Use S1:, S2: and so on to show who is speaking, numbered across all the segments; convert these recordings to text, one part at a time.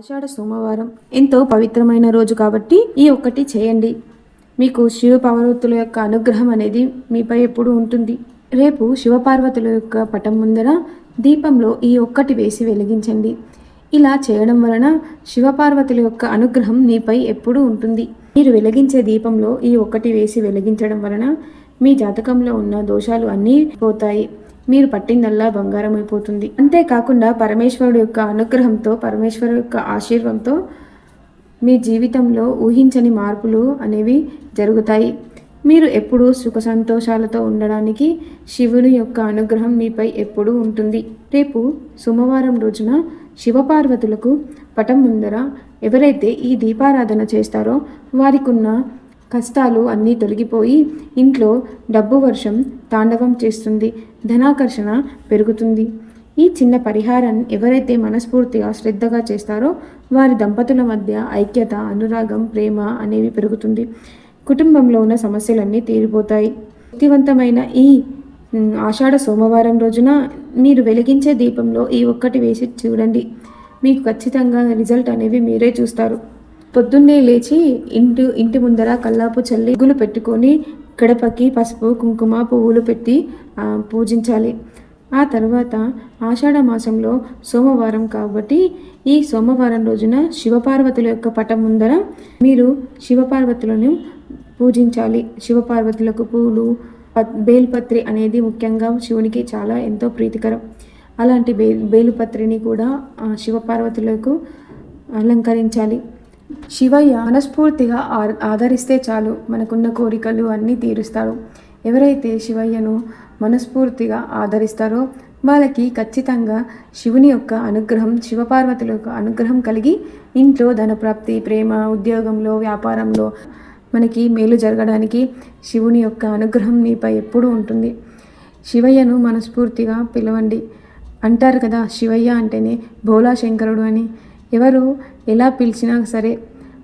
S1: ఆషాఢ సోమవారం. ఎంతో పవిత్రమైన రోజు కాబట్టి ఈ ఒక్కటి చేయండి. మీకు శివ పార్వతుల యొక్క అనుగ్రహం అనేది మీపై ఎప్పుడు ఉంటుంది. రేపు శివపార్వతుల యొక్క పటం ముందర దీపంలో ఈ ఒక్కటి వేసి వెలిగించండి. ఇలా చేయడం వలన శివపార్వతుల యొక్క అనుగ్రహం మీపై ఎప్పుడూ ఉంటుంది. మీరు వెలిగించే దీపంలో ఈ ఒక్కటి వేసి వెలిగించడం వలన మీ జాతకంలో ఉన్న దోషాలు అన్నీ పోతాయి. మీరు పట్టిందల్లా బంగారం అయిపోతుంది అంతేకాకుండా పరమేశ్వరుడు యొక్క అనుగ్రహంతో పరమేశ్వరు యొక్క ఆశీర్వంతో మీ జీవితంలో ఊహించని మార్పులు అనేవి జరుగుతాయి. మీరు ఎప్పుడూ సుఖ సంతోషాలతో ఉండడానికి శివుని యొక్క అనుగ్రహం మీపై ఎప్పుడూ ఉంటుంది. రేపు సోమవారం రోజున శివపార్వతులకు పటం ముందర ఎవరైతే ఈ దీపారాధన చేస్తారో వారికున్న కష్టాలు అన్నీ తొలగిపోయి ఇంట్లో డబ్బు వర్షం తాండవం చేస్తుంది ధనాకర్షణ పెరుగుతుంది. ఈ చిన్న పరిహారాన్ని ఎవరైతే మనస్ఫూర్తిగా శ్రద్ధగా చేస్తారో వారి దంపతుల మధ్య ఐక్యత అనురాగం ప్రేమ అనేవి పెరుగుతుంది. కుటుంబంలో ఉన్న సమస్యలన్నీ తీరిపోతాయి. శక్తివంతమైన ఈ ఆషాఢ సోమవారం రోజున మీరు వెలిగించే దీపంలో ఈ ఒక్కటి వేసి చూడండి. మీకు ఖచ్చితంగా రిజల్ట్ అనేవి మీరే చూస్తారు. పొద్దున్నే లేచి ఇంటి ఇంటి ముందర కల్లాపు చల్లి గులు పెట్టుకొని గడపకి పసుపు కుంకుమ పువ్వులు పెట్టి పూజించాలి. ఆ తర్వాత ఆషాఢ మాసంలో సోమవారం కాబట్టి ఈ సోమవారం రోజున శివపార్వతుల యొక్క పటం ముందర మీరు శివపార్వతులను పూజించాలి. శివపార్వతులకు పూలు బేల్పత్రి అనేది ముఖ్యంగా శివునికి చాలా ఎంతో ప్రీతికరం. అలాంటి బే బేలుపత్రిని కూడా శివపార్వతులకు అలంకరించాలి. శివయ్య మనస్ఫూర్తిగా ఆ- ఆదరిస్తే చాలు మనకున్న కోరికలు అన్నీ తీరుస్తాడు ఎవరైతే శివయ్యను మనస్ఫూర్తిగా ఆదరిస్తారో వాళ్ళకి ఖచ్చితంగా శివుని యొక్క అనుగ్రహం శివపార్వతుల యొక్క అనుగ్రహం కలిగి ఇంట్లో ధనప్రాప్తి ప్రేమ ఉద్యోగంలో వ్యాపారంలో మనకి మేలు జరగడానికి శివుని యొక్క అనుగ్రహం మీపై ఎప్పుడూ ఉంటుంది. శివయ్యను మనస్ఫూర్తిగా పిలవండి. అంటారు కదా శివయ్య అంటేనే భోలా శంకరుడు అని. ఎవరు ఎలా పిలిచినా సరే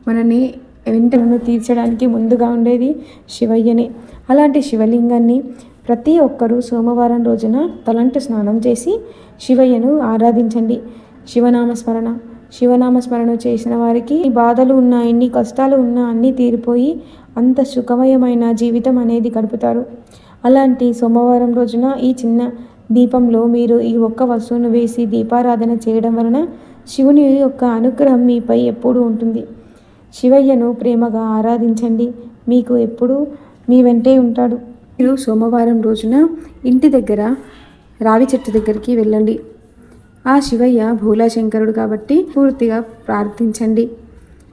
S1: మనని వెంటను తీర్చడానికి ముందుగా ఉండేది శివయ్యనే. అలాంటి శివలింగాన్ని ప్రతి ఒక్కరూ సోమవారం రోజున తలంటు స్నానం చేసి శివయ్యను ఆరాధించండి. శివనామస్మరణ. శివనామస్మరణ చేసిన వారికి ఈ బాధలు ఉన్నా ఎన్ని కష్టాలు ఉన్నా అన్నీ తీరిపోయి అంత సుఖమయమైన జీవితం అనేది గడుపుతారు. అలాంటి సోమవారం రోజున ఈ చిన్న దీపంలో మీరు ఈ ఒక్క వస్తువును వేసి దీపారాధన చేయడం వలన శివుని యొక్క అనుగ్రహం మీపై ఎప్పుడూ ఉంటుంది. శివయ్యను ప్రేమగా ఆరాధించండి. మీకు ఎప్పుడూ మీ వెంటే ఉంటాడు. మీరు సోమవారం రోజున ఇంటి దగ్గర రావి చెట్టు దగ్గరికి వెళ్ళండి. ఆ శివయ్య భోలాశంకరుడు కాబట్టి పూర్తిగా ప్రార్థించండి.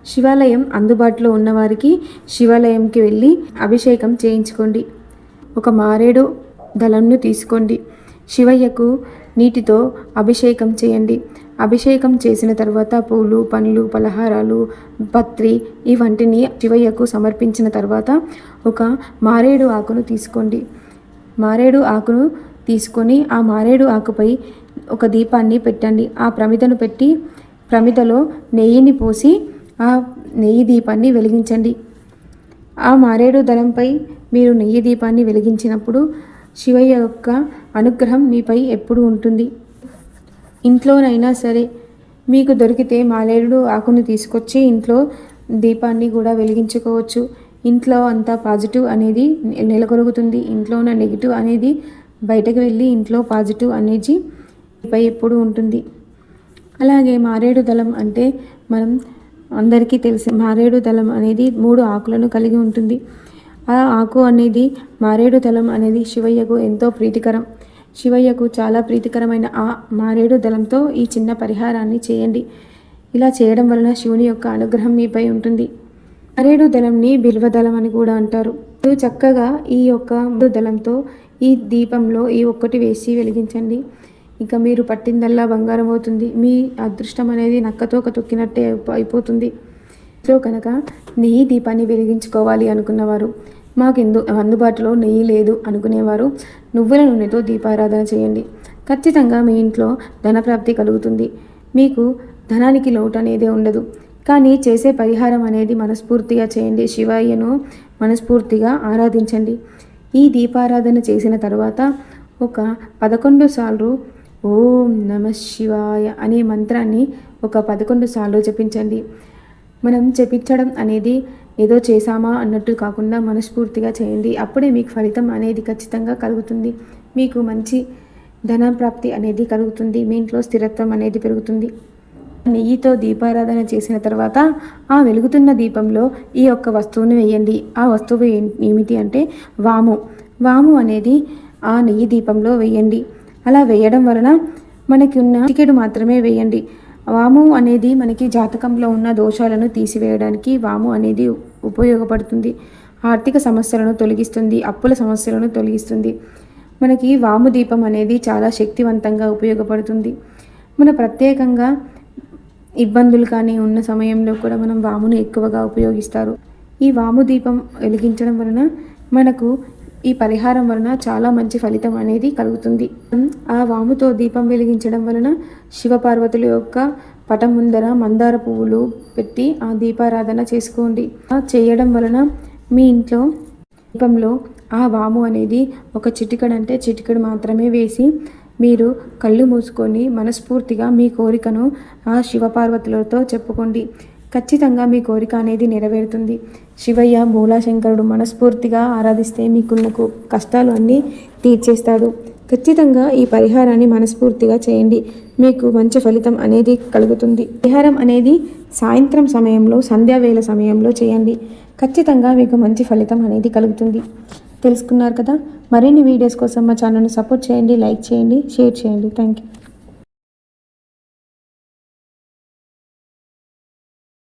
S1: శివాలయం అందుబాటులో ఉన్నవారికి శివాలయంకి వెళ్ళి అభిషేకం చేయించుకోండి. ఒక మారేడు దళంను తీసుకోండి. శివయ్యకు నీటితో అభిషేకం చేయండి. అభిషేకం చేసిన తర్వాత పూలు పండ్లు పలహారాలు పత్రి ఇవంటిని శివయ్యకు సమర్పించిన తర్వాత ఒక మారేడు ఆకును తీసుకోండి. మారేడు ఆకును తీసుకొని ఆ మారేడు ఆకుపై ఒక దీపాన్ని పెట్టండి. ఆ ప్రమిదను పెట్టి ప్రమిదలో నెయ్యిని పోసి ఆ నెయ్యి దీపాన్ని వెలిగించండి. ఆ మారేడు దళంపై మీరు నెయ్యి దీపాన్ని వెలిగించినప్పుడు శివయ్య యొక్క అనుగ్రహం మీపై ఎప్పుడు ఉంటుంది. ఇంట్లోనైనా సరే మీకు దొరికితే మాలేడు ఆకును తీసుకొచ్చి ఇంట్లో దీపాన్ని కూడా వెలిగించుకోవచ్చు. ఇంట్లో అంతా పాజిటివ్ అనేది నెలకొరుగుతుంది ఇంట్లో ఉన్న నెగిటివ్ అనేది బయటకు వెళ్ళి ఇంట్లో పాజిటివ్ అనేది పై ఎప్పుడు ఉంటుంది. అలాగే మారేడు దళం అంటే మనం అందరికీ తెలిసి మారేడు దళం అనేది మూడు ఆకులను కలిగి ఉంటుంది. ఆ ఆకు అనేది మారేడు దళం అనేది శివయ్యకు ఎంతో ప్రీతికరం. శివయ్యకు చాలా ప్రీతికరమైన ఆ మారేడు దళంతో ఈ చిన్న పరిహారాన్ని చేయండి. ఇలా చేయడం వలన శివుని యొక్క అనుగ్రహం మీపై ఉంటుంది. మారేడు దళంని బిల్వ దళం అని కూడా అంటారు. చక్కగా ఈ యొక్క దళంతో ఈ దీపంలో ఈ ఒక్కటి వేసి వెలిగించండి. ఇక మీరు పట్టిందల్లా బంగారం అవుతుంది. మీ అదృష్టం అనేది నక్కతో ఒక తొక్కినట్టే అయిపోతుంది. ఇంట్లో కనుక నెయ్యి దీపాన్ని వెలిగించుకోవాలి అనుకున్నవారు. మాకెందు అందుబాటులో నెయ్యి లేదు అనుకునేవారు. నువ్వుల నూనెతో దీపారాధన చేయండి. ఖచ్చితంగా మీ ఇంట్లో ధనప్రాప్తి కలుగుతుంది. మీకు ధనానికి లోటు అనేది ఉండదు. కానీ చేసే పరిహారం అనేది మనస్ఫూర్తిగా చేయండి. శివయ్యను మనస్ఫూర్తిగా ఆరాధించండి. ఈ దీపారాధన చేసిన తర్వాత ఒక పదకొండు సార్లు ఓం నమ శివాయ అనే మంత్రాన్ని ఒక పదకొండు సార్లు జపించండి. మనం చెప్పించడం అనేది ఏదో చేశామా అన్నట్టు కాకుండా మనస్ఫూర్తిగా చేయండి. అప్పుడే మీకు ఫలితం అనేది ఖచ్చితంగా కలుగుతుంది. మీకు మంచి ధన ప్రాప్తి అనేది కలుగుతుంది. మీ ఇంట్లో స్థిరత్వం అనేది పెరుగుతుంది. నెయ్యితో దీపారాధన చేసిన తర్వాత ఆ వెలుగుతున్న దీపంలో ఈ యొక్క వస్తువును వేయండి. ఆ వస్తువు ఏమిటి అంటే వాము. వాము అనేది ఆ నెయ్యి దీపంలో వేయండి. అలా వేయడం వలన మనకి ఉన్న టికెట్ మాత్రమే వేయండి. వాము అనేది మనకి జాతకంలో ఉన్న దోషాలను తీసివేయడానికి వాము అనేది ఉపయోగపడుతుంది. ఆర్థిక సమస్యలను తొలగిస్తుంది అప్పుల సమస్యలను తొలగిస్తుంది. మనకి వాము దీపం అనేది చాలా శక్తివంతంగా ఉపయోగపడుతుంది. మన ప్రత్యేకంగా ఇబ్బందులు కానీ ఉన్న సమయంలో కూడా మనం వామును ఎక్కువగా ఉపయోగిస్తారు. ఈ వాము దీపం వెలిగించడం వలన మనకు ఈ పరిహారం వలన చాలా మంచి ఫలితం అనేది కలుగుతుంది. ఆ వాముతో దీపం వెలిగించడం వలన శివపార్వతుల యొక్క పటం ముందర మందార పువ్వులు పెట్టి ఆ దీపారాధన చేసుకోండి. ఆ చేయడం వలన మీ ఇంట్లో దీపంలో ఆ వాము అనేది ఒక చిటికడంటే అంటే మాత్రమే వేసి మీరు కళ్ళు మూసుకొని మనస్ఫూర్తిగా మీ కోరికను ఆ శివపార్వతులతో చెప్పుకోండి. ఖచ్చితంగా మీ కోరిక అనేది నెరవేరుతుంది. శివయ్య భోలాశంకరుడు మనస్ఫూర్తిగా ఆరాధిస్తే మీకున్న కష్టాలు అన్నీ తీర్చేస్తాడు. ఖచ్చితంగా ఈ పరిహారాన్ని మనస్ఫూర్తిగా చేయండి. మీకు మంచి ఫలితం అనేది కలుగుతుంది. పరిహారం అనేది సాయంత్రం సమయంలో సంధ్యావేళ సమయంలో చేయండి. ఖచ్చితంగా మీకు మంచి ఫలితం అనేది కలుగుతుంది. తెలుసుకున్నారు కదా? మరిన్ని వీడియోస్ కోసం మా ఛానల్ని సపోర్ట్ చేయండి లైక్ చేయండి షేర్ చేయండి. Thank you